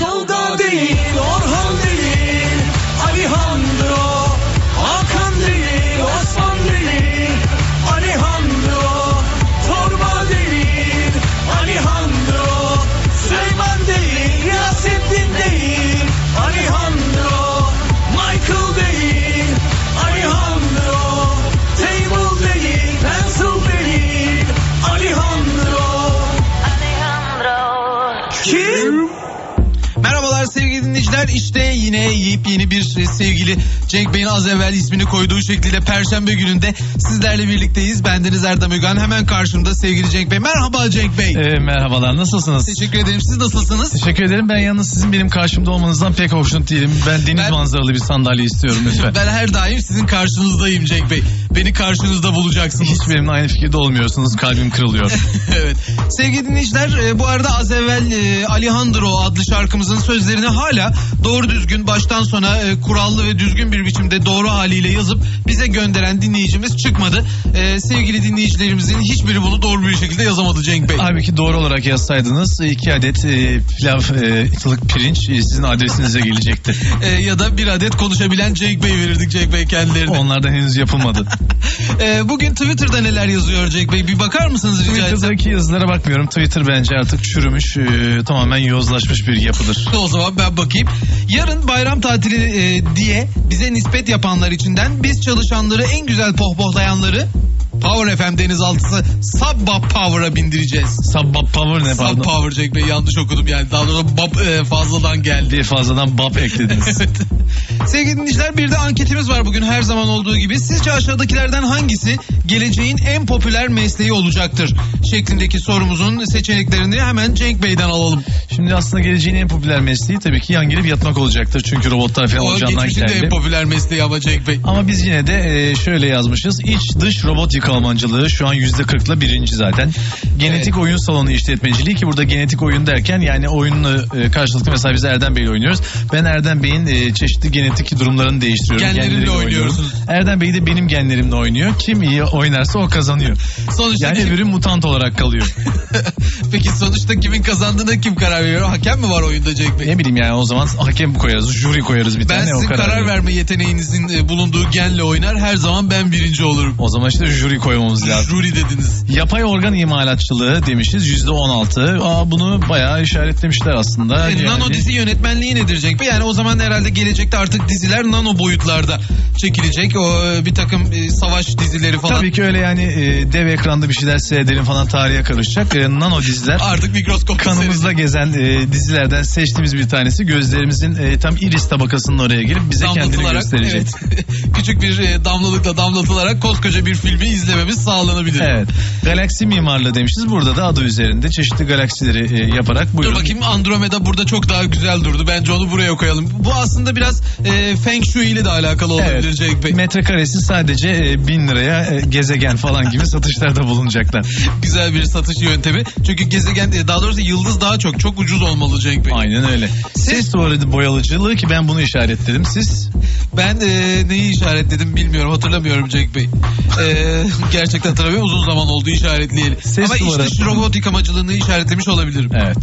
Tolga değil, Orhan yepyeni bir sevgili Cenk Bey'in az evvel ismini koyduğu şekliyle Perşembe gününde sizlerle birlikteyiz. Bendeniz Erdem Ögan. Hemen karşımda sevgili Cenk Bey. Merhaba Cenk Bey. Ee, merhabalar nasılsınız? Teşekkür ederim. Siz nasılsınız? Teşekkür ederim. Ben yalnız sizin benim karşımda olmanızdan pek hoşnut değilim. Ben deniz Ben- manzaralı bir sandalye istiyorum lütfen. Ben her daim sizin karşınızdayım Cenk Bey. Beni karşınızda bulacaksınız. Hiç benimle aynı fikirde olmuyorsunuz. Kalbim kırılıyor. evet. Sevgili dinleyiciler e, bu arada az evvel e, Alejandro adlı şarkımızın sözlerini hala doğru düzgün baştan sona e, kurallı ve düzgün bir biçimde doğru haliyle yazıp bize gönderen dinleyicimiz çıkmadı. E, sevgili dinleyicilerimizin hiçbiri bunu doğru bir şekilde yazamadı Cenk Bey. Halbuki doğru olarak yazsaydınız iki adet e, pilav e, ılık pirinç e, sizin adresinize gelecekti. E, ya da bir adet konuşabilen Cenk Bey verirdik Cenk Bey kendilerine. Onlardan henüz yapılmadı. E, bugün Twitter'da neler yazıyor Cenk Bey? Bir bakar mısınız rica etsem? Twitter'daki yazılara bakmıyorum. Twitter bence artık çürümüş, e, tamamen yozlaşmış bir yapıdır. O zaman ben bakayım. Yarın bayram tatili e, diye bize nispet yapanlar içinden biz çalışanları en güzel pohpohlayanları Power FM denizaltısı Sabba Power'a bindireceğiz. Sabbap power ne pardon? Power Jack Bey yanlış okudum yani daha doğrusu bab e, fazladan geldi. Bir fazladan bab eklediniz. Evet. Sevgili dinleyiciler bir de anketimiz var bugün her zaman olduğu gibi. Sizce aşağıdakilerden hangisi geleceğin en popüler mesleği olacaktır? Şeklindeki sorumuzun seçeneklerini hemen Cenk Bey'den alalım. Şimdi aslında geleceğin en popüler mesleği tabii ki yan gelip yatmak olacaktır. Çünkü robotlar falan olacağından geçmişin de en geldi. popüler mesleği ama Cenk Bey. Ama biz yine de e, şöyle yazmışız. İç dış robot yıkamancılığı şu an yüzde kırkla birinci zaten. Genetik oyun salonu işletmeciliği ki burada genetik oyun derken yani oyunla e, karşılıklı mesela biz Erdem Bey'le oynuyoruz. Ben Erdem Bey'in e, çeşitli genetik durumlarını değiştiriyorum. Genleriyle oynuyorsunuz. Erdem Bey de benim genlerimle oynuyor. Kim iyi oynarsa o kazanıyor. Sonuçta Yani kim- öbürü mutant olarak kalıyor. Peki sonuçta kimin kazandığına kim karar veriyor? Hakem mi var oyunda Cenk Bey? ne bileyim yani o zaman hakem koyarız, jüri koyarız bir Ben tane o sizin karar, karar verir. verme yeteneğinizin e, bulunduğu genle oynar. Her zaman ben birinci olurum. O zaman işte jüri koymamız lazım. Jüri dediniz. Yapay organ imalatçılığı demişiz yüzde on altı. Aa, bunu bayağı işaretlemişler aslında. E, Yani- Nano dizi yönetmenliği nedir Cenk? Yani o zaman herhalde gelecekte artık diziler nano boyutlarda çekilecek. O e, bir takım e, savaş dizileri falan. Tabii ki öyle yani e, dev ekranda bir şeyler seyredelim falan tarihe karışacak. E, nano diziler Artık mikroskop kanımızda gezen e, dizilerden seçtiğimiz bir tanesi. Gözlerimizin e, tam iris tabakasının oraya girip bize kendini gösterecek. evet, küçük bir e, damlalıkla damlatılarak koskoca bir filmi izlememiz sağlanabilir. Evet. Galaksi mimarlığı demişiz. Burada da adı üzerinde çeşitli galaksileri e, yaparak Dur buyurun. bakayım Andromeda burada çok daha güzel durdu. Bence onu buraya koyalım. Bu aslında biraz e, Feng Shui ile de alakalı olabilir Evet. Cenk Bey. Metrekaresi sadece e, bin liraya e, gezegen falan gibi satışlarda bulunacaklar. Güzel bir satış yöntemi. Çünkü gezegen e, daha doğrusu yıldız daha çok. Çok ucuz olmalı Cenk Bey. Aynen öyle. Ses duvarı boyalıcılığı ki ben bunu işaretledim. Siz Ben e, neyi işaretledim bilmiyorum hatırlamıyorum Cenk Bey. E, gerçekten hatırlamıyorum uzun zaman oldu işaretleyeli. Ses Ama duvara- işte şu robot yıkamacılığını işaretlemiş olabilirim. Evet.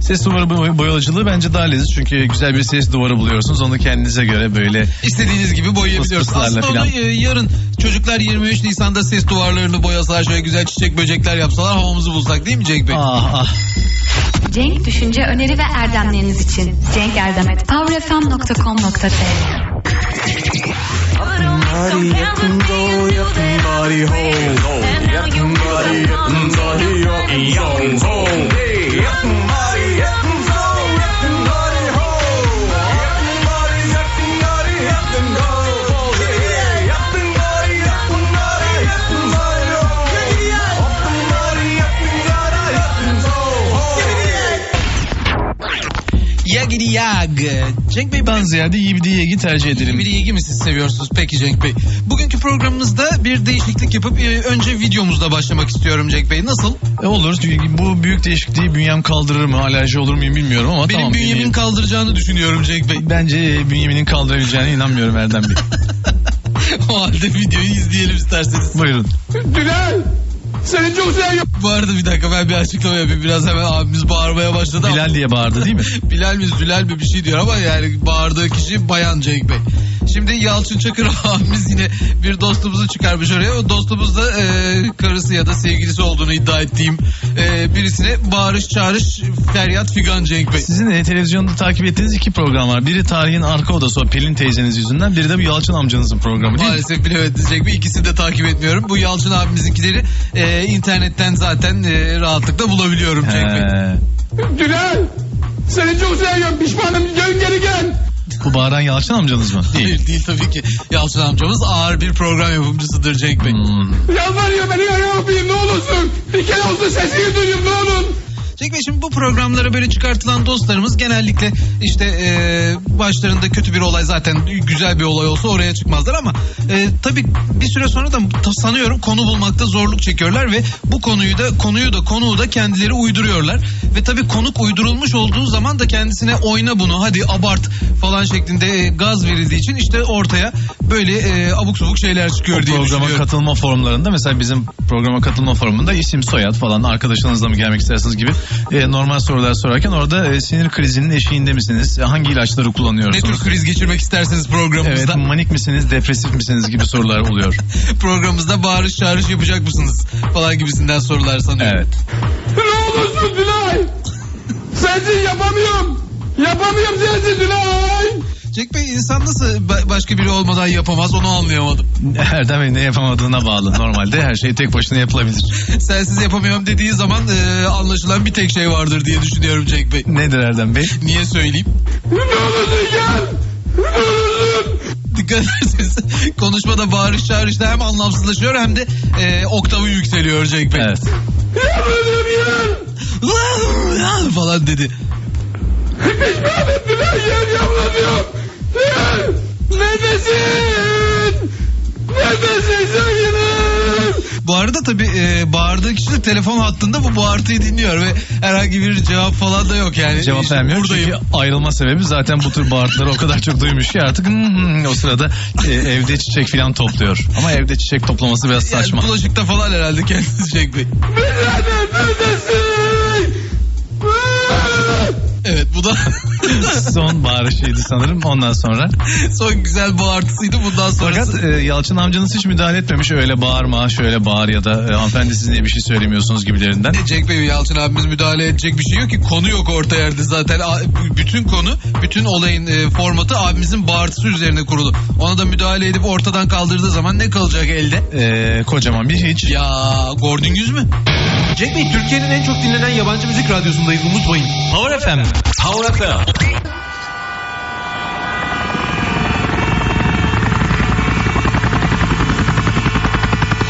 Ses duvarı boy- boyalıcılığı bence daha leziz çünkü güzel bir ses duvarı buluyorsunuz. Onu kendinize göre böyle İstediğiniz gibi boyayabiliyoruz. Fısfıslarla Aslında onu filan. e, yarın çocuklar 23 Nisan'da ses duvarlarını boyasalar şöyle güzel çiçek böcekler yapsalar havamızı bulsak değil mi Cenk Bey? ah ah Cenk düşünce öneri ve erdemleriniz için Cenk Erdem et powerfm.com.tr Body, yakın go, yakın body ho. Yakın body, yakın body, yakın go, ho. Yakın body, Yagidi yag. Cenk Bey ben ziyade iyi bir diyegi tercih ederim. bir ilgi mi siz seviyorsunuz peki Cenk Bey? Bugünkü programımızda bir değişiklik yapıp e, önce videomuzla başlamak istiyorum Cenk Bey. Nasıl? E, olur. Bu büyük değişikliği bünyem kaldırır mı? Alerji olur muyum bilmiyorum ama Benim tamam. bünyemin dinleyelim. kaldıracağını düşünüyorum Cenk Bey. Bence e, bünyemin kaldırabileceğine inanmıyorum Erdem Bey. o halde videoyu izleyelim isterseniz. Buyurun. Bilal! Seni çok seviyorum. Bu arada bir dakika ben bir açıklama yapayım. Biraz hemen abimiz bağırmaya başladı. Bilal diye bağırdı değil mi? Bilal mi Zülal mi bir şey diyor ama yani bağırdığı kişi Bayan Cenk Bey. Şimdi Yalçın Çakır abimiz yine bir dostumuzu çıkarmış oraya. O dostumuz da e, karısı ya da sevgilisi olduğunu iddia ettiğim e, birisine bağırış çağırış feryat figan Cenk Bey. Sizin de televizyonda takip ettiğiniz iki program var. Biri tarihin arka odası o Pelin teyzeniz yüzünden. Biri de bu Yalçın amcanızın programı değil mi? Maalesef bilemediniz Cenk Bey. İkisini de takip etmiyorum. Bu Yalçın abimizinkileri e, internetten zaten e, rahatlıkla bulabiliyorum Cenk Bey. Dülal. Seni çok seviyorum. Pişmanım. Dön geri gel. Bu bağıran Yalçın amcanız mı? Değil. Değil, değil tabii ki. Yalçın amcamız ağır bir program yapımcısıdır Cenk Bey. Hmm. Yalvarıyor beni ayağa öpeyim ne olursun. Bir kere olsun sesini duyayım ne olur. Cenk Bey şimdi bu programlara böyle çıkartılan dostlarımız genellikle işte e, başlarında kötü bir olay zaten güzel bir olay olsa oraya çıkmazlar ama e, tabii bir süre sonra da sanıyorum konu bulmakta zorluk çekiyorlar ve bu konuyu da konuyu da konuğu da kendileri uyduruyorlar. Ve tabii konuk uydurulmuş olduğu zaman da kendisine oyna bunu hadi abart falan şeklinde e, gaz verildiği için işte ortaya böyle e, abuk subuk şeyler çıkıyor diye programa katılma formlarında mesela bizim programa katılma formunda isim soyad falan arkadaşınızla mı gelmek istersiniz gibi e, normal sorular sorarken orada e, sinir krizinin eşiğinde misiniz? Hangi ilaçları ne kullanıyorsunuz? tür kriz geçirmek isterseniz programımızda. Evet manik misiniz depresif misiniz gibi sorular oluyor. programımızda bağırış çağırış yapacak mısınız falan gibisinden sorular sanıyorum. Evet. Ne olursun Dülay. Sensiz yapamıyorum. Yapamıyorum sensiz Dülay. Cenk Bey insan nasıl ba- başka biri olmadan yapamaz onu anlayamadım. Erdem Bey ne yapamadığına bağlı. Normalde her şey tek başına yapılabilir. Sensiz yapamıyorum dediği zaman e, anlaşılan bir tek şey vardır diye düşünüyorum Cenk Bey. Nedir Erdem Bey? Niye söyleyeyim? Ne olursun gel. Dikkat ederseniz konuşmada bağırış çağırışta hem anlamsızlaşıyor hem de e, oktavı yükseliyor Cenk Bey. Evet. Gel. falan dedi. Pişmanım Dülay gel yalvarıyorum. Gel. Nefesin. Nefesin sevgilim. Bu arada tabii e, bağırdığı kişi de telefon hattında bu bağırtıyı dinliyor ve herhangi bir cevap falan da yok yani. Cevap İşte vermiyor buradayım. çünkü ayrılma sebebi zaten bu tür bağırtıları o kadar çok duymuş ki artık hmm, hmm, o sırada e, evde çiçek falan topluyor. Ama evde çiçek toplaması biraz Yani saçma. bulaşıkta falan herhalde kendisi Cenk Bey. Birader neredesin? Bu da Son bağırışıydı sanırım ondan sonra. son güzel bağırtısıydı. Bundan sonrası Fakat e, Yalçın amcanız hiç müdahale etmemiş öyle bağırma şöyle bağır ya da e, hanımefendi siz niye bir şey söylemiyorsunuz gibilerinden. Cenk Bey Yalçın abimiz müdahale edecek bir şey yok ki konu yok orta yerde zaten A- bütün konu bütün olayın e, formatı abimizin bağırtısı üzerine kurulu. Ona da müdahale edip ortadan kaldırdığı zaman ne kalacak elde? E, kocaman bir hiç. Ya gördün yüz mü? Cenk Bey Türkiye'nin en çok dinlenen yabancı müzik radyosundayız unutmayın. Power FM. Power FM.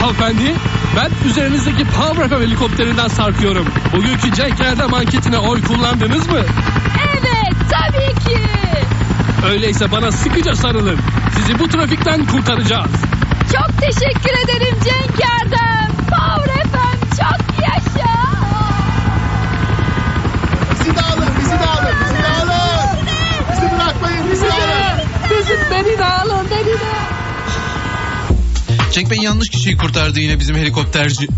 Hanımefendi ben üzerinizdeki Power FM helikopterinden sarkıyorum. Bugünkü Cenk Erdem anketine oy kullandınız mı? Evet tabii ki. Öyleyse bana sıkıca sarılın. Sizi bu trafikten kurtaracağız. Çok teşekkür ederim Cenk Erdem. Bizi de alın, bizi de alın. Bizi bırakmayın, bizi de alın. Bizim beni de alın beni de. Cenk Bey yanlış kişiyi kurtardı yine bizim helikopterci.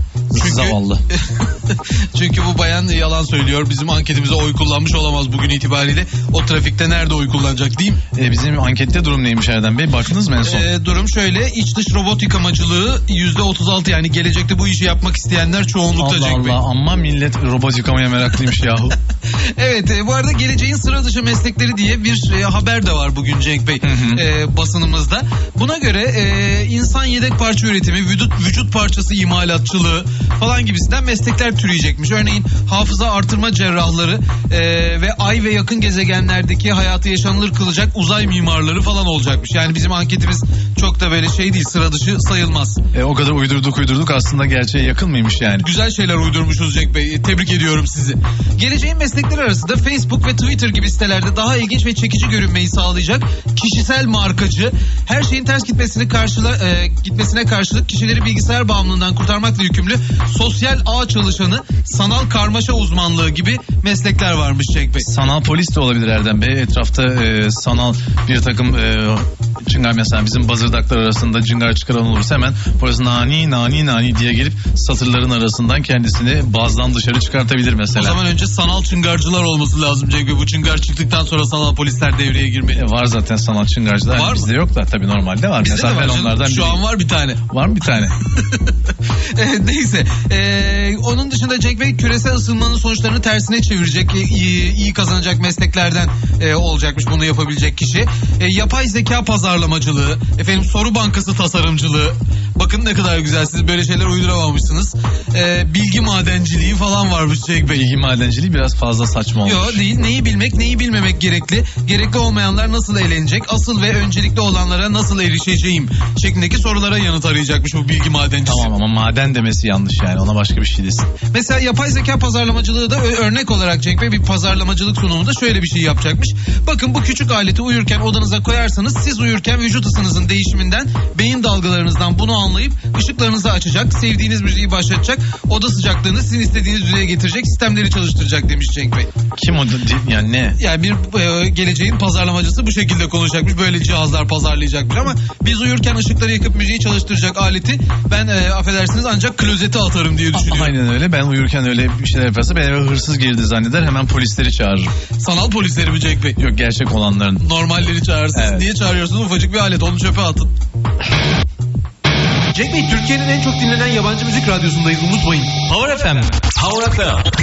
Zavallı. Çünkü bu bayan yalan söylüyor. Bizim anketimize oy kullanmış olamaz bugün itibariyle. O trafikte nerede oy kullanacak mi? E, bizim ankette durum neymiş Erdem Bey? Baktınız mı en son? Ee, durum şöyle iç dış robot yıkamacılığı yüzde 36 yani gelecekte bu işi yapmak isteyenler çoğunlukta Allah Cenk Bey. Allah amma millet robot yıkamaya meraklıymış yahu. Evet e, bu arada geleceğin sıra dışı meslekleri diye bir e, haber de var bugün Cenk Bey hı. e, basınımızda. Buna göre e, insan yedek parça üretimi, vücut, vücut parçası imalatçılığı falan gibisinden meslekler türeyecekmiş. Örneğin hafıza artırma cerrahları e, ve ay ve yakın gezegenlerdeki hayatı yaşanılır kılacak uzay mimarları falan olacakmış. Yani bizim anketimiz çok da böyle şey değil sıra dışı sayılmaz. E, o kadar uydurduk uydurduk aslında gerçeğe yakın mıymış yani? Güzel şeyler uydurmuşuz Cenk Bey. Tebrik ediyorum sizi. Geleceğin meslekleri arasında Facebook ve Twitter gibi sitelerde daha ilginç ve çekici görünmeyi sağlayacak kişisel markacı, her şeyin ters gitmesini karşıla, e, gitmesine karşılık kişileri bilgisayar bağımlılığından kurtarmakla yükümlü sosyal ağ çalışanı, sanal karmaşa uzmanlığı gibi meslekler varmış Cenk Bey. Sanal polis de olabilir Erdem Bey. Etrafta e, sanal bir takım e, Cıngar mesela bizim bazırdaklar arasında cıngar çıkaran olursa hemen polis nani nani nani diye gelip satırların arasından kendisini bazdan dışarı çıkartabilir O mesela. zaman önce sanal çıngarcılar olması lazım Cenk Bey. Bu çıngar çıktıktan sonra sanal polisler devreye girmeli. E, var zaten sanat çıngarcılar. Var mı? Bizde yok da tabii normalde var. Bizde de mesela var ben canım. onlardan Şu biriyim. an var bir tane. Var mı bir tane? E, Neyse. E, onun dışında Cenk Bey küresel ısınmanın sonuçlarını tersine çevirecek, iyi, iyi kazanacak mesleklerden e, olacakmış bunu yapabilecek kişi. E, yapay zeka pazarlamacılığı, efendim soru bankası tasarımcılığı. Bakın ne kadar güzel siz böyle şeyler uyduramamışsınız. E, bilgi madenciliği falan varmış Cenk Bey. Bilgi madenciliği biraz fazla saçma olmuş. Yok değil. Neyi bilmek, neyi bilmemek gerekli. Gerekli olmayanlar nasıl eğlenecek? Asıl ve öncelikli olanlara nasıl erişeceğim? Şeklindeki sorulara yanıt arayacakmış bu bilgi madencisi. Tamam ama maden demesi yanlış yani ona başka bir şey desin. Mesela yapay zeka pazarlamacılığı da örnek olarak Cenk Bey bir pazarlamacılık sunumunda şöyle bir şey yapacakmış. Bakın bu küçük aleti uyurken odanıza koyarsanız siz uyurken vücut ısınızın değişiminden beyin dalgalarınızdan bunu anlayıp ışıklarınızı açacak, sevdiğiniz müziği başlatacak, oda sıcaklığını sizin istediğiniz düzeye getirecek sistemleri çalıştıracak demiş Cenk Bey. Kim o yani ne? Yani bir e, geleceğin pazarlamacısı bu şekilde konuşacakmış. Böyle cihazlar pazarlayacakmış ama biz uyurken ışıkları yakıp müziği çalıştıracak aleti ben e, affedersiniz ancak klozete atarım diye düşünüyorum. Aynen öyle. Ben uyurken öyle bir şeyler yaparsa ben eve hırsız girdi zanneder hemen polisleri çağırırım. Sanal polisleri mi Cenk Bey? Yok gerçek olanların. Normalleri çağırırsınız. Evet. Niye çağırıyorsunuz? Ufacık bir alet onu çöpe atın. Cenk Bey Türkiye'nin en çok dinlenen yabancı müzik radyosundayız unutmayın. Power FM. Power FM.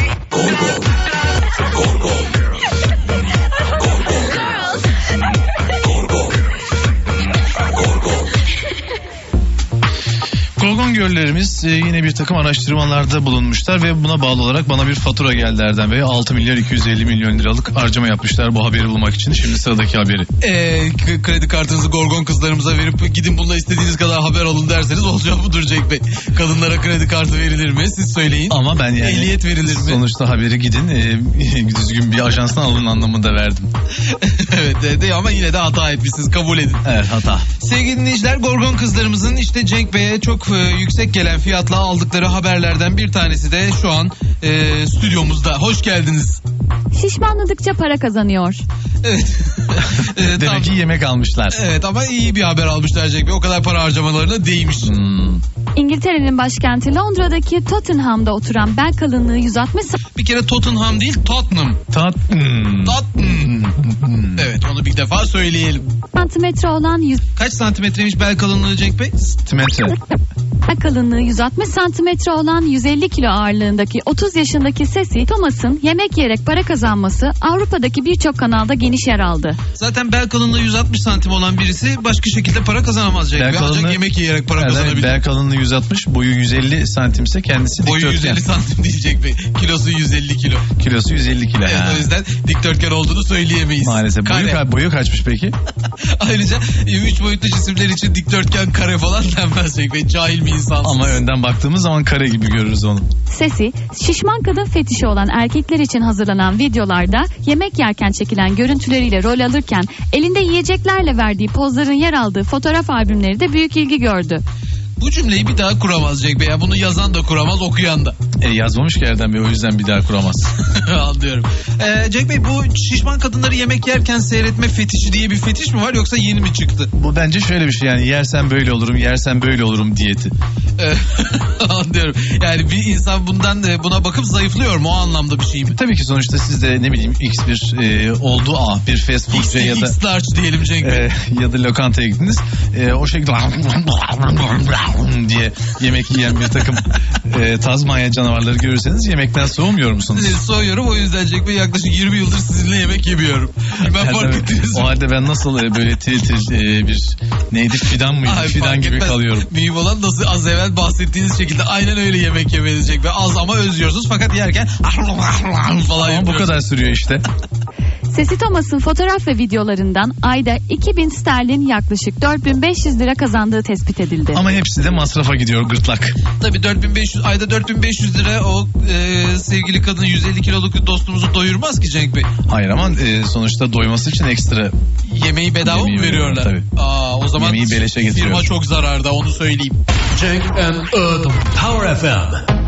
Gorgon Göllerimiz e, yine bir takım araştırmalarda bulunmuşlar ve buna bağlı olarak bana bir fatura geldi Erdem Bey. 6 milyar 250 milyon liralık harcama yapmışlar bu haberi bulmak için. Şimdi sıradaki haberi. Ee, kredi kartınızı gorgon kızlarımıza verip gidin bununla istediğiniz kadar haber alın derseniz olacağı budur Cenk Bey. Kadınlara kredi kartı verilir mi? Siz söyleyin. Ama ben yani Ehliyet verilir mi? sonuçta haberi gidin e, düzgün bir ajanstan alın anlamında verdim. evet de, de, ama yine de hata etmişsiniz kabul edin. Evet hata. Sevgili dinleyiciler Gorgon kızlarımızın işte Cenk Bey'e çok e, yüksek gelen fiyatla aldıkları haberlerden bir tanesi de şu an e, stüdyomuzda. Hoş geldiniz. Şişmanladıkça para kazanıyor. Evet. E, tam- Demek ki yemek almışlar. Evet ama iyi bir haber almışlar Cenk Bey. O kadar para harcamalarına değmiş. Hmm. İngiltere'nin başkenti Londra'daki Tottenham'da oturan bel kalınlığı 160 Bir kere Tottenham değil Tottenham. Hmm. Tottenham. Evet onu bir defa söyleyelim. santimetre olan 100 Kaç santimetreymiş bel kalınlığı Cenk Bey? Metre. Bel kalınlığı 160 santimetre olan 150 kilo ağırlığındaki 30 yaşındaki Sesi Thomas'ın yemek yiyerek para kazanması Avrupa'daki birçok kanalda geniş yer aldı. Zaten bel kalınlığı 160 santim olan birisi başka şekilde para kazanamaz Cenk Bel Bey. Ancak kalınlığı- yemek yiyerek para kazanabilir. Bel kalınlığı 160, boyu 150 santimse kendisi Boyu dikdörtgen. 150 santim diyecek Bey. Kilosu 150 kilo. Kilosu 150 kilo. Evet, Ha. o yüzden dikdörtgen olduğunu söyleyemeyiz. Maalesef. Boyu, Kare. ka- boyu kaçmış peki? Ayrıca 3 boyutlu cisimler için dikdörtgen kare falan denmez Cenk Bey. Cahil bir insansınız. Ama önden baktığımız zaman kare gibi görürüz onu. Sesi, şişman kadın fetişi olan erkekler için hazırlanan videolarda yemek yerken çekilen görüntüleriyle rol alırken elinde yiyeceklerle verdiği pozların yer aldığı fotoğraf albümleri de büyük ilgi gördü. Bu cümleyi bir daha kuramaz Cenk Bey. Yani bunu yazan da kuramaz, okuyan da. E, yazmamış ki Erdem Bey o yüzden bir daha kuramaz. Anlıyorum. Ee, Cenk Bey bu şişman kadınları yemek yerken seyretme fetişi diye bir fetiş mi var yoksa yeni mi çıktı? Bu bence şöyle bir şey yani yersen böyle olurum, yersen böyle olurum diyeti. Ee, Anlıyorum. Yani bir insan bundan e, buna bakıp zayıflıyor mu o anlamda bir şey mi? Tabii ki sonuçta siz de ne bileyim X bir e, oldu A bir fast foodcuya ya da X large diyelim Cenk Bey. e, ya da lokantaya gittiniz. E, o şekilde diye yemek yiyen bir takım e, Tazmanya canavarları görürseniz yemekten soğumuyor musunuz? Sizi soruyorum o yüzden Cenk Bey yaklaşık 20 yıldır sizinle yemek yemiyorum. Ben Yani fark ettiniz o halde ben nasıl e, böyle tir e, bir neydi fidan mıydı? Ay, fidan gibi etmez. kalıyorum. Mühim olan nasıl az evvel bahsettiğiniz şekilde aynen öyle yemek yemeniz Cenk Bey. Az ama özlüyorsunuz fakat yerken falan Ama bu kadar sürüyor işte. Sesi Thomas'ın fotoğraf ve videolarından ayda 2000 sterlin yaklaşık 4500 lira kazandığı tespit edildi. Ama hepsi de masrafa gidiyor gırtlak. Tabii 4500 ayda 4500 lira o e, sevgili kadın 150 kiloluk dostumuzu doyurmaz ki Cenk Bey. Hayır ama e, sonuçta doyması için ekstra Yemeği bedava Yemeği mı veriyorlar? veriyorlar, Aa, o zaman Yemeği beleşe getiriyor. firma çok zararda onu söyleyeyim. Cenk and Erdem. Power FM.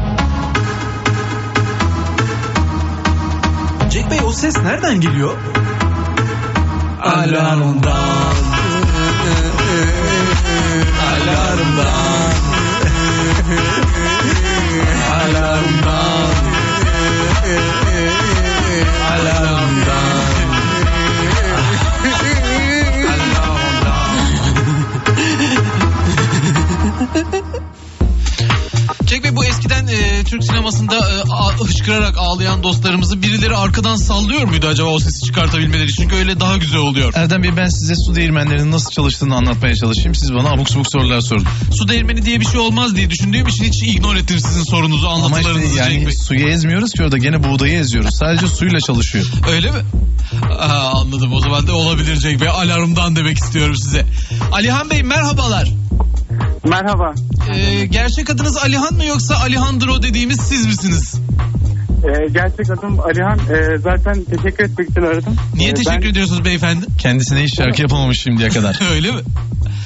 Cenk Bey o ses nereden geliyor? Alarmdan. Alarmdan. E, Türk sinemasında e, hıçkırarak ağlayan dostlarımızı birileri arkadan sallıyor muydu acaba o sesi çıkartabilmeleri için? Çünkü öyle daha güzel oluyor. Erdem Bey ben size su değirmenlerinin nasıl çalıştığını anlatmaya çalışayım. Siz bana abuk subuk sorular sorun. Su değirmeni diye bir şey olmaz diye düşündüğüm için hiç ignore ettim sizin sorunuzu, Ama anlatılarınızı işte Cenk yani Bey. suyu ezmiyoruz ki orada gene buğdayı eziyoruz. Sadece suyla çalışıyor. Öyle mi? Aa, anladım o zaman da olabilir Cenk Bey. Alarmdan demek istiyorum size. Alihan Bey merhabalar. Merhaba. Ee, gerçek adınız Alihan mı yoksa Alihandro dediğimiz siz misiniz? Ee, gerçek adım Alihan. Ee, zaten teşekkür etmek için aradım. Niye Ee, teşekkür ben, ediyorsunuz beyefendi? Kendisine hiç şarkı yapamamış şimdiye kadar. Öyle mi?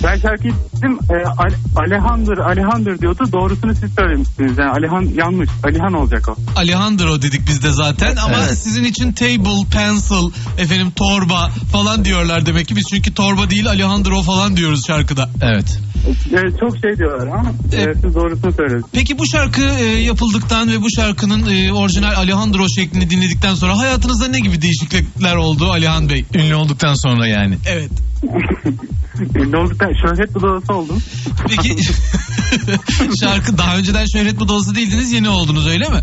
Ben şarkıyı dinledim. Ee, Al- Alihan'dır, Alihan'dır diyordu. Doğrusunu siz söylemişsiniz. Yani Alihan yanlış. Alihan olacak o. Alihandro dedik biz de zaten ama Evet. sizin için table, pencil, efendim torba falan diyorlar demek ki biz çünkü torba değil Alihandro falan diyoruz şarkıda. Evet. Ee, çok şey diyorlar ama e, Evet. siz doğrusunu söylediniz. Peki bu şarkı e, yapıldıktan ve bu şarkının e, orijinal Alihandro şeklini dinledikten sonra hayatınızda ne gibi değişiklikler oldu Alihan Bey? Ünlü olduktan sonra yani. Evet. ne oldu? Ben şöhret budalası oldum. Peki şarkı daha önceden şöhret budalası değildiniz yeni oldunuz öyle mi?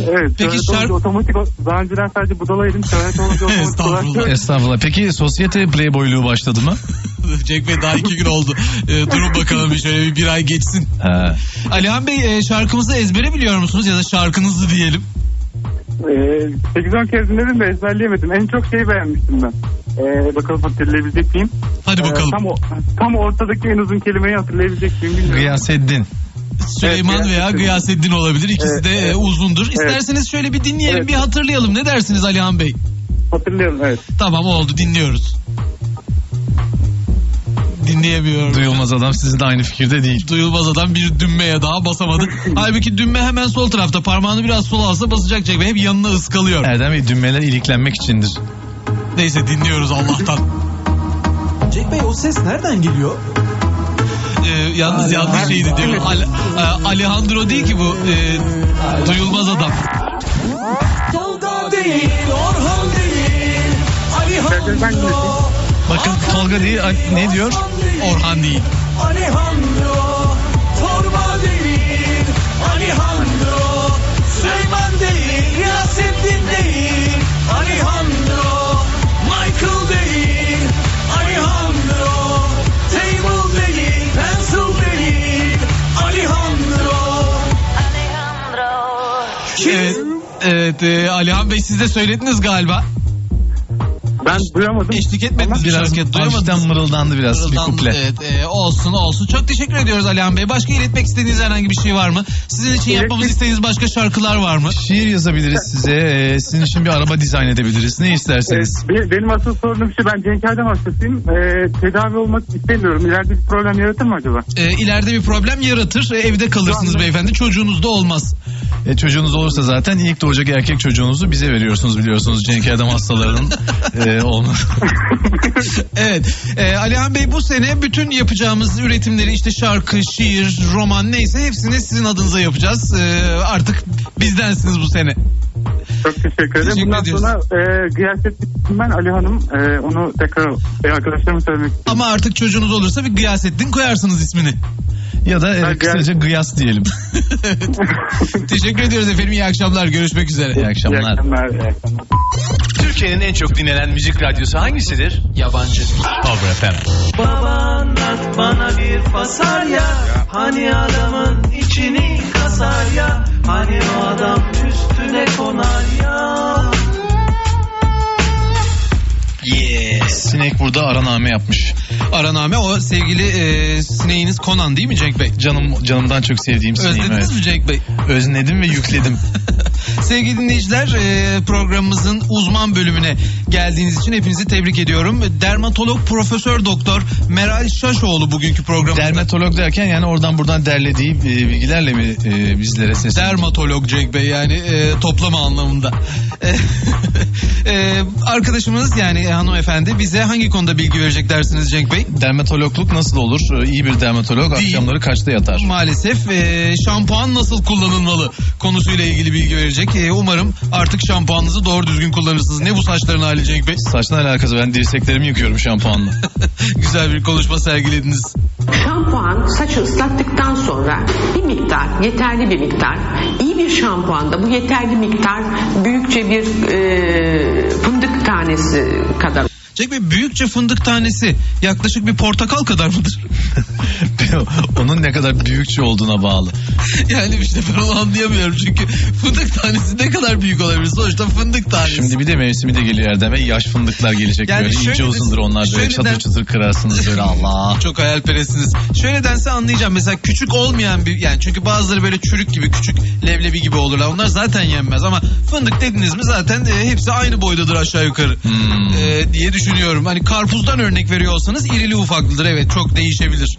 Evet. Peki şarkı- otomatik daha önceden sadece budalaydım. Şöhret olunca otomatik Estağfurullah. Estağfurullah. Peki sosyete playboyluğu başladı mı? Cenk Bey daha iki gün oldu. E, durun bakalım bir şöyle bir, bir ay geçsin. Ha. Alihan Bey e, şarkımızı ezbere biliyor musunuz ya da şarkınızı diyelim. Ee, 8-10 kez dinledim de ezberleyemedim. En çok şeyi beğenmiştim ben. Ee, bakalım hatırlayabilecek miyim? Hadi Ee, bakalım. tam, o, tam ortadaki en uzun kelimeyi hatırlayabilecek miyim bilmiyorum. Gıyaseddin. Süleyman Evet, veya. Gıyaseddin olabilir. İkisi Evet, de e, evet. uzundur. İsterseniz şöyle bir dinleyelim, Evet. bir hatırlayalım. Ne dersiniz Alihan Bey? Hatırlayalım evet. Tamam oldu, dinliyoruz. Dinleyemiyorum. Duyulmaz adam sizin de aynı fikirde değil. Duyulmaz adam bir düğmeye daha basamadı. Halbuki düğme hemen sol tarafta. Parmağını biraz sola alsa basacak Bey. Hep yanına ıskalıyor. Erdem Bey düğmeler iliklenmek içindir. Neyse dinliyoruz Allah'tan. Cenk Bey o ses nereden geliyor? Ee, yalnız yanlış şeydi diyor. Al, e, Alejandro değil ki bu. e, duyulmaz adam. Tolga değil, Orhan değil. Dinledim. Bakın Tolga değil ne diyor? Orhan değil. Alejandro, evet e, Alihan Bey siz de söylediniz galiba. Ben duyamadım. Eşlik etmediniz bir Biraz. Duyamadınız. hafiften mırıldandı biraz bir Mırıldandı, kuple. Evet, e, olsun olsun. Çok teşekkür ediyoruz Alihan Bey. Başka iletmek istediğiniz herhangi bir şey var mı? Sizin için yapmamızı istediğiniz başka şarkılar var mı? Şiir yazabiliriz size. ee, sizin için bir araba dizayn edebiliriz. Ne isterseniz. Be- benim asıl sorunum şu ben Cenk Erdem hastasıyım. Ee, tedavi olmak istemiyorum. İleride bir problem yaratır mı acaba? E, ileride bir problem yaratır. E, evde kalırsınız beyefendi. Çocuğunuz da olmaz. E, çocuğunuz olursa zaten ilk doğacak erkek çocuğunuzu bize veriyorsunuz biliyorsunuz. Cenk Erdem hastalarının e, olması. Evet. E, Alihan Bey bu sene bütün yapacağımız üretimleri işte şarkı, şiir, roman neyse hepsini sizin adınıza yapacağız. E, artık bizdensiniz bu sene. Çok teşekkür ederim. Teşekkür Bundan ediyoruz. sonra e, Gıyasettin ben Ali Hanım. E, onu tekrar e, arkadaşlarıma söylemek istiyorum. Ama artık çocuğunuz olursa bir Gıyasettin koyarsınız ismini. ya da e, Ben kısaca gıyas diyelim. Teşekkür ediyoruz efendim. İyi akşamlar. Görüşmek üzere. İyi İyi akşamlar. akşamlar. iyi akşamlar. Türkiye'nin en çok dinlenen müzik radyosu hangisidir? Yabancı. Power FM. Babandan bana bir fasarya Hani adamın içini kasar ya Hani o adam üstüne konar ya Sinek burada araname yapmış. Araname o sevgili e, sineğiniz Conan değil mi Cenk Bey? Canım canımdan çok sevdiğim sineğim. Özlediniz Evet. mi Cenk Bey? Özledim ve yükledim. Sevgili dinleyiciler e, programımızın uzman bölümüne geldiğiniz için hepinizi tebrik ediyorum. Dermatolog Profesör Doktor Meral Şaşoğlu bugünkü programımızda. Dermatolog derken yani oradan buradan derlediği e, bilgilerle mi e, bizlere sesleniyor? Dermatolog Cenk Bey yani toplama anlamında. Arkadaşımız yani hanımefendi bize hangi konuda bilgi verecek dersiniz Cenk Bey? Dermatologluk nasıl olur? İyi bir dermatolog Değil. akşamları kaçta yatar? Maalesef şampuan nasıl kullanılmalı konusuyla ilgili bilgi verecek. E, umarım artık şampuanınızı doğru düzgün kullanırsınız. Ne bu saçların hali Cenk Bey? Saçla alakası ben dirseklerimi yıkıyorum şampuanla. Güzel bir konuşma sergilediniz. Şampuan saçı ıslattıktan sonra bir miktar, yeterli bir miktar. iyi bir şampuanda bu yeterli miktar büyükçe bir e, fındık tanesi kadar Cenk Bey büyükçe fındık tanesi yaklaşık bir portakal kadar mıdır? Onun ne kadar büyükçe olduğuna bağlı. yani işte ben onu anlayamıyorum çünkü fındık tanesi ne kadar büyük olabilir? Sonuçta fındık tanesi. Şimdi bir de mevsimi de geliyor Erdem Bey. Yaş fındıklar gelecek Yani böyle. şöyle ince uzundur onlar böyle. şöyle Çatır de- çatır kırarsınız böyle Allah. Çok hayalperestsiniz. Şöyle dense anlayacağım. Mesela küçük olmayan bir yani çünkü bazıları böyle çürük gibi küçük leblebi gibi olurlar. Onlar zaten yenmez ama fındık dediniz mi zaten e, hepsi aynı boydadır aşağı yukarı. Hmm. E, diye düşünüyorum. Hani karpuzdan örnek veriyor olsanız irili ufaklıdır. Evet çok değişebilir.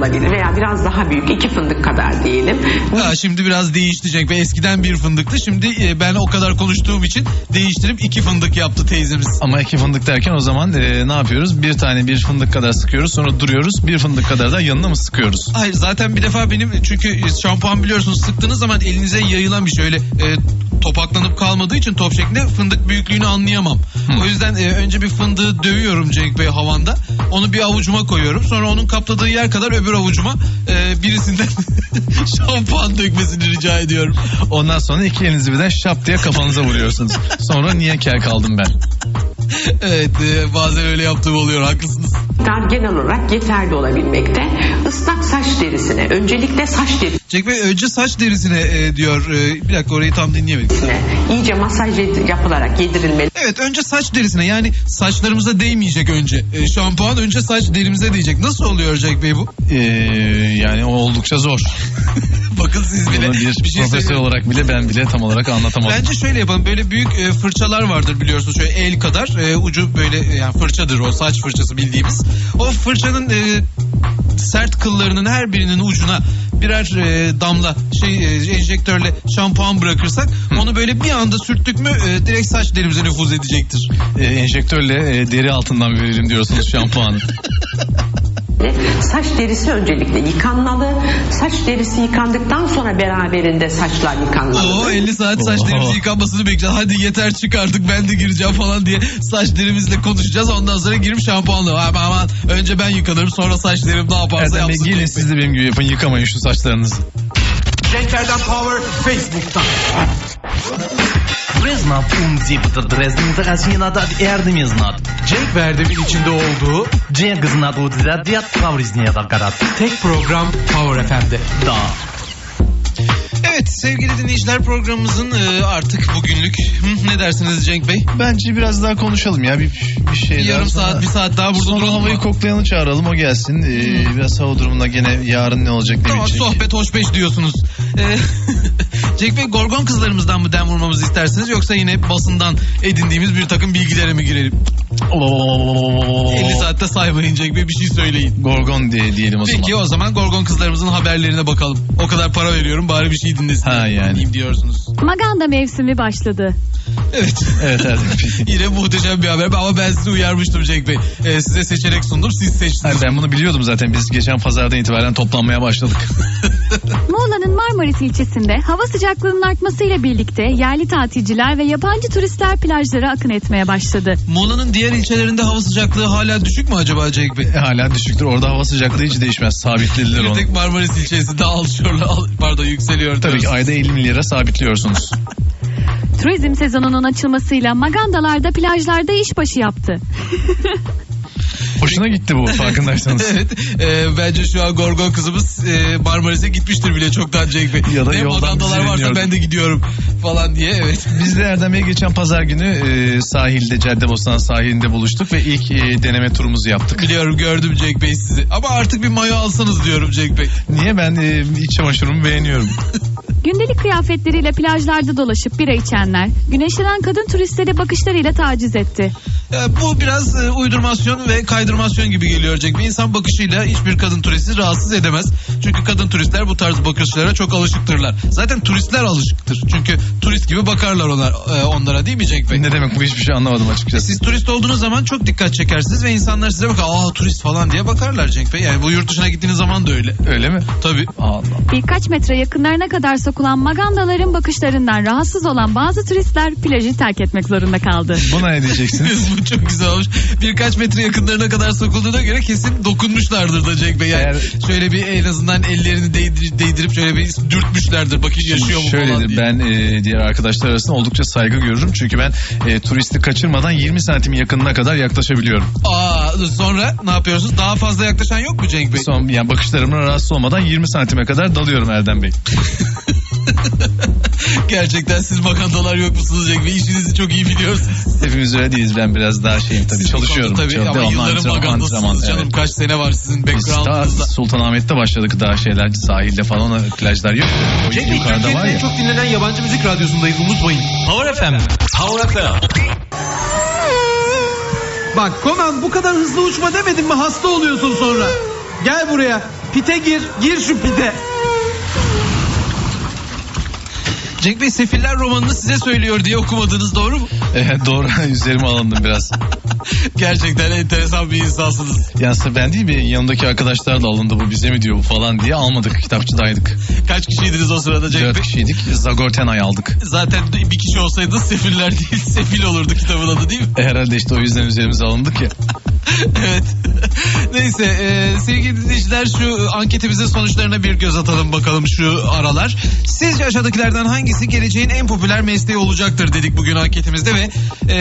Olabilir veya biraz daha büyük iki fındık kadar diyelim. Ha, şimdi biraz değişti Cenk Bey. Eskiden bir fındıktı. Şimdi e, ben o kadar konuştuğum için değiştirip iki fındık yaptı teyzemiz. Ama iki fındık derken o zaman e, ne yapıyoruz? Bir tane bir fındık kadar sıkıyoruz sonra duruyoruz. Bir fındık kadar da yanına mı sıkıyoruz? Hayır zaten bir defa benim çünkü şampuan biliyorsunuz sıktığınız zaman elinize yayılan bir şey öyle e, topaklanıp kalmadığı için top şeklinde fındık büyüklüğünü anlayamam. O yüzden e, önce bir fındığı dövüyorum Cenk Bey havanda. Onu bir avucuma koyuyorum. Sonra onun kapladığı yer kadar öbür avucuma e, birisinden şampuan dökmesini rica ediyorum. Ondan sonra iki elinizi birden şap diye kafanıza vuruyorsunuz. Sonra niye kel kaldım ben? Evet e, bazen öyle yaptığım oluyor haklısınız. genel olarak yeterli olabilmekte. Islak saç derisine, öncelikle saç Cenk Bey önce saç derisine e, diyor. E, bir dakika orayı tam dinleyemedik. iyice masaj yapılarak yedirilmeli. Evet önce saç derisine yani saçlarımıza değmeyecek önce. E, şampuan önce saç derimize değecek. Nasıl oluyor Cenk Bey bu? Ee, yani o oldukça zor. Bakın siz bile Bunu bir, bir şey profesör söyleyeyim. olarak bile ben bile tam olarak anlatamadım. Bence şöyle yapalım. Böyle büyük e, fırçalar vardır biliyorsunuz. Şöyle el kadar e, ucu böyle e, yani fırçadır o saç fırçası bildiğimiz. O fırçanın e, sert kıllarının her birinin ucuna birer e, damla şey e, enjektörle şampuan bırakırsak onu böyle bir anda sürttük mü e, direkt saç derimize nüfuz edecektir. Ee, enjektörle e, deri altından verelim diyorsunuz şampuanı. Saç derisi öncelikle yıkanmalı. Saç derisi yıkandıktan sonra beraberinde saçlar yıkanmalı. Oo 50 saat saç Oo. derimizin yıkanmasını bekleyeceğiz. Hadi yeter çık artık ben de gireceğim falan diye saç derimizle konuşacağız. Ondan sonra girip şampuanla. Aman aman önce ben yıkanırım sonra saç derim ne yaparsa Erdem Bey yapsın. gelin Bey. siz de benim gibi yapın yıkamayın şu saçlarınızı. Cenk Erdem Power Facebook'tan. Drezna Punzip'tir. Drezdeniz'e kaçına da erdimiz znat. Cenk Verdem'in içinde olduğu Cenk Znat Udizat Diyat Kavrizniye da karat. Tek program Power FM'de. Da. Evet sevgili dinleyiciler programımızın e, artık bugünlük ne dersiniz Cenk Bey? Bence biraz daha konuşalım ya bir, bir şey Yarım daha saat bir saat daha burada Sonra duralım havayı mı? koklayanı çağıralım o gelsin. Ee, biraz hava durumunda gene yarın ne olacak ne tamam, bitecek. sohbet hoşbeş diyorsunuz. Ee, Cenk Bey Gorgon kızlarımızdan mı dem vurmamızı istersiniz yoksa yine basından edindiğimiz bir takım bilgilere mi girelim? 50 saatte saymayın Cenk Bey bir şey söyleyin. Gorgon diye diyelim o Peki zaman. o zaman Gorgon kızlarımızın haberlerine bakalım. O kadar para veriyorum bari bir şey dinlesin. Ha, yani. Diyorsunuz. Maganda mevsimi başladı. Evet. Evet Bey. Yine muhteşem bir haber ama ben sizi uyarmıştım Cenk Bey. Ee, size seçenek sundum siz seçtiniz. ben bunu biliyordum zaten. Biz geçen pazardan itibaren toplanmaya başladık. Muğla'nın Marmaris ilçesinde hava sıcaklığının artmasıyla birlikte yerli tatilciler ve yabancı turistler plajlara akın etmeye başladı. Muğla'nın diğer ilçelerinde hava sıcaklığı hala düşük mü acaba Cenk Bey? E, hala düşüktür. Orada hava sıcaklığı hiç değişmez. Sabitlediler Bir onu. tek Marmaris ilçesinde alçıyorlar, al- pardon yükseliyor. Tabii diyoruz. ki ayda 50 milyara sabitliyorsunuz. Turizm sezonunun açılmasıyla magandalarda plajlarda işbaşı yaptı. Hoşuna gitti bu farkındaysanız. evet, e, bence şu an Gorgon kızımız e, Marmaris'e gitmiştir bile çoktan Cenk Bey. Ya da ne yoldan bizi varsa ben de gidiyorum falan diye evet. Biz de Erdem Bey geçen pazar günü e, sahilde Caddebostan sahilinde buluştuk ve ilk e, deneme turumuzu yaptık. Biliyorum gördüm Cenk Bey sizi. Ama artık bir mayo alsanız diyorum Cenk Bey. Niye ben e, iç çamaşırımı beğeniyorum. Gündelik kıyafetleriyle plajlarda dolaşıp bira içenler, güneşlenen kadın turistleri bakışlarıyla taciz etti. E, bu biraz e, uydurmasyon ve kaydırmasyon gibi geliyor Cenk Bey. İnsan bakışıyla hiçbir kadın turisti rahatsız edemez. Çünkü kadın turistler bu tarz bakışlara çok alışıktırlar. Zaten turistler alışıktır. Çünkü turist gibi bakarlar ona, e, onlara değil mi Cenk Bey? Ne demek bu hiçbir şey anlamadım açıkçası. Siz turist olduğunuz zaman çok dikkat çekersiniz ve insanlar size bakar. Aa turist falan diye bakarlar Cenk Bey. Yani bu yurt dışına gittiğiniz zaman da öyle. Öyle mi? Tabii. Allah. Birkaç metre yakınlarına kadar sokulan magandaların bakışlarından rahatsız olan bazı turistler plajı terk etmek zorunda kaldı. Buna ne diyeceksiniz? çok güzel olmuş. Birkaç metre yakınlarına kadar sokulduğuna göre kesin dokunmuşlardır da Cenk Bey. Yani Eğer- şöyle bir en azından ellerini değdir- değdirip şöyle bir dürtmüşlerdir. Bakın yaşıyor mu falan Şöyledir diye. ben e, diğer arkadaşlar arasında oldukça saygı görürüm. Çünkü ben e, turisti kaçırmadan 20 santim yakınına kadar yaklaşabiliyorum. Aa, sonra ne yapıyorsunuz? Daha fazla yaklaşan yok mu Cenk Bey? Son yani bakışlarımın rahatsız olmadan 20 santime kadar dalıyorum Erdem Bey. Gerçekten siz makandalar yok musunuz Cenk Bey? İşinizi çok iyi biliyorsunuz. Hepimiz öyle değiliz. Ben biraz daha şeyim tabii Siz bu çalışıyorum. Tabii Çok ama devamlı yılların antrenman, magandasınız antrenman, canım. evet. Kaç sene var sizin background'ınızda. Sultanahmet'te başladık daha şeyler sahilde falan o plajlar yok. O Cenk Bey yukarıda var ya. çok dinlenen yabancı müzik radyosundayız unutmayın. Power FM. Power FM. Bak Konan bu kadar hızlı uçma demedim mi hasta oluyorsun sonra. Gel buraya. Pite gir. Gir şu pite. Cenk Bey Sefiller romanını size söylüyor diye okumadınız doğru mu? Evet doğru üzerime alındım biraz. Gerçekten enteresan bir insansınız. Ya aslında ben değil mi yanımdaki arkadaşlar da alındı bu bize mi diyor bu falan diye almadık kitapçıdaydık. Kaç kişiydiniz o sırada Cenk Dört Bey? kişiydik Zagortenay aldık. Zaten bir kişi olsaydı Sefiller değil Sefil olurdu kitabın adı değil mi? E, herhalde işte o yüzden üzerimize alındık ya. evet. Neyse e, sevgili dinleyiciler şu anketimizin sonuçlarına bir göz atalım bakalım şu aralar. Sizce aşağıdakilerden hangisi geleceğin en popüler mesleği olacaktır dedik bugün anketimizde ve e,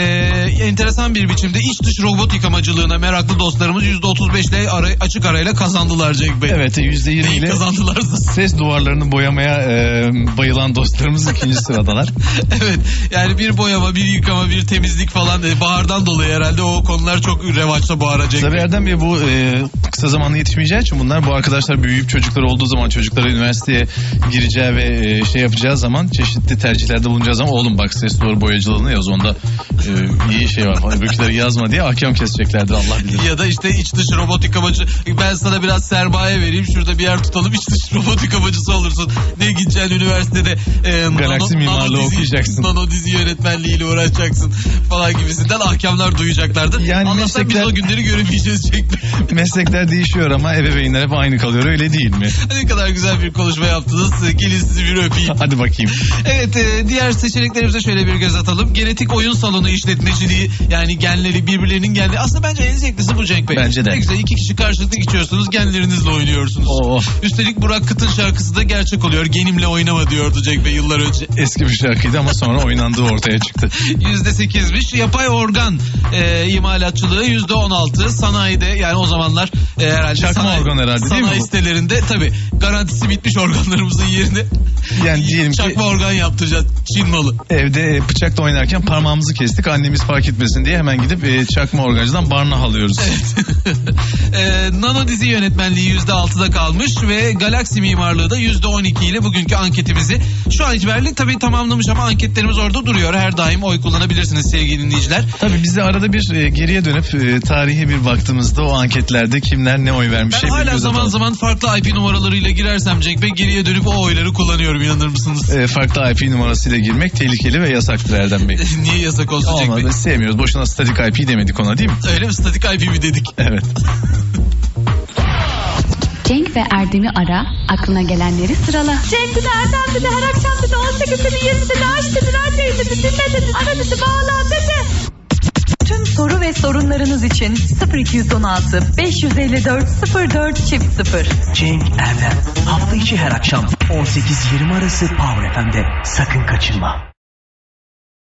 enteresan bir biçimde iç dış robot yıkamacılığına meraklı dostlarımız %35 ile ara, açık arayla kazandılar Cenk Bey. Evet yüzde yirmi Neyi ile kazandılarsa. ses duvarlarını boyamaya e, bayılan dostlarımız ikinci sıradalar. evet yani bir boyama bir yıkama bir temizlik falan e, bahardan dolayı herhalde o konular çok revaçta bu Cenk Tabii. Erdem Bey bu e, kısa zamanda yetişmeyeceği için bunlar bu arkadaşlar büyüyüp çocuklar olduğu zaman çocuklara üniversiteye gireceği ve e, şey yapacağı zaman çeşitli tercihlerde bulunacağı zaman oğlum bak ses duvarı boyacılığını yaz onda e, iyi şey var. Öbürküleri yazma diye ahkam keseceklerdir Allah bilir. Ya da işte iç dış robot yıkamacı. Ben sana biraz sermaye vereyim. Şurada bir yer tutalım. iç dış robot yıkamacısı olursun. Ne gideceksin üniversitede. E, Galaksi mimarlığı dizi- okuyacaksın. Nano dizi yönetmenliğiyle uğraşacaksın. Falan gibisinden ahkamlar duyacaklardır. Yani Allah'tan meslekler- biz o günleri göremeyeceğiz Cenk Bey. Meslekler değişiyor ama ebeveynler hep aynı kalıyor öyle değil mi? ne kadar güzel bir konuşma yaptınız. Gelin sizi bir öpeyim. Hadi bakayım. Evet e, diğer seçeneklerimize şöyle bir göz atalım. Genetik oyun salonu işletmeciliği yani genleri birbirlerinin genleri. Aslında bence en zevklisi bu Cenk Bey. Bence de. Ne güzel iki kişi karşılıklı geçiyorsunuz genlerinizle oynuyorsunuz. Oo. Üstelik Burak Kıt'ın şarkısı da gerçek oluyor. Genimle oynama diyordu Cenk Bey yıllar önce. Eski bir şarkıydı ama sonra oynandığı ortaya çıktı. Yüzde sekizmiş. Yapay organ e, imalatçılığı yüzde on altı. Sanayide yani o zamanlar e, herhalde Çakma organ herhalde değil mi sanayi sitelerinde tabii garantisi bitmiş organlarımızın yerine Yani diyelim ki çakma organ yaptıracağız. Çin malı. evde e, bıçakla oynarken parmağımızı kestik annemiz fark etmesin diye hemen gidip e, çakma organcıdan barna alıyoruz. Ee, Nano dizi yönetmenliği %6'da kalmış ve Galaksi mimarlığı da %12 ile bugünkü anketimizi şu an itibariyle tabii tamamlamış ama anketlerimiz orada duruyor. Her daim oy kullanabilirsiniz sevgili dinleyiciler. Tabii biz de arada bir e, geriye dönüp e, tarihe bir baktığımızda o anketlerde kimler ne oy vermiş. Ben bir hala zaman atalım. zaman farklı IP numaralarıyla girersem Cenk Bey geriye dönüp o oyları kullanıyorum inanır mısınız? E, farklı IP numarasıyla girmek tehlikeli ve yasaktır Erdem Bey. Niye yasak olsun Cenk Bey? Olmadı sevmiyoruz. Boşuna statik IP demedik ona değil mi? Öyle mi statik IP mi dedik? Evet. Cenk ve Erdem'i ara, aklına gelenleri sırala. Cenk dedi, Erdem dedi, her akşam dedi, 18 dedi, 20 dedi, aç dedi, radyoyu dedi, dinle dedi, ara dedi, bağlan dedi. Tüm soru ve sorunlarınız için 0216 554 04 çift 0. Cenk Erdem hafta içi her akşam 18-20 arası Power FM'de sakın kaçırma.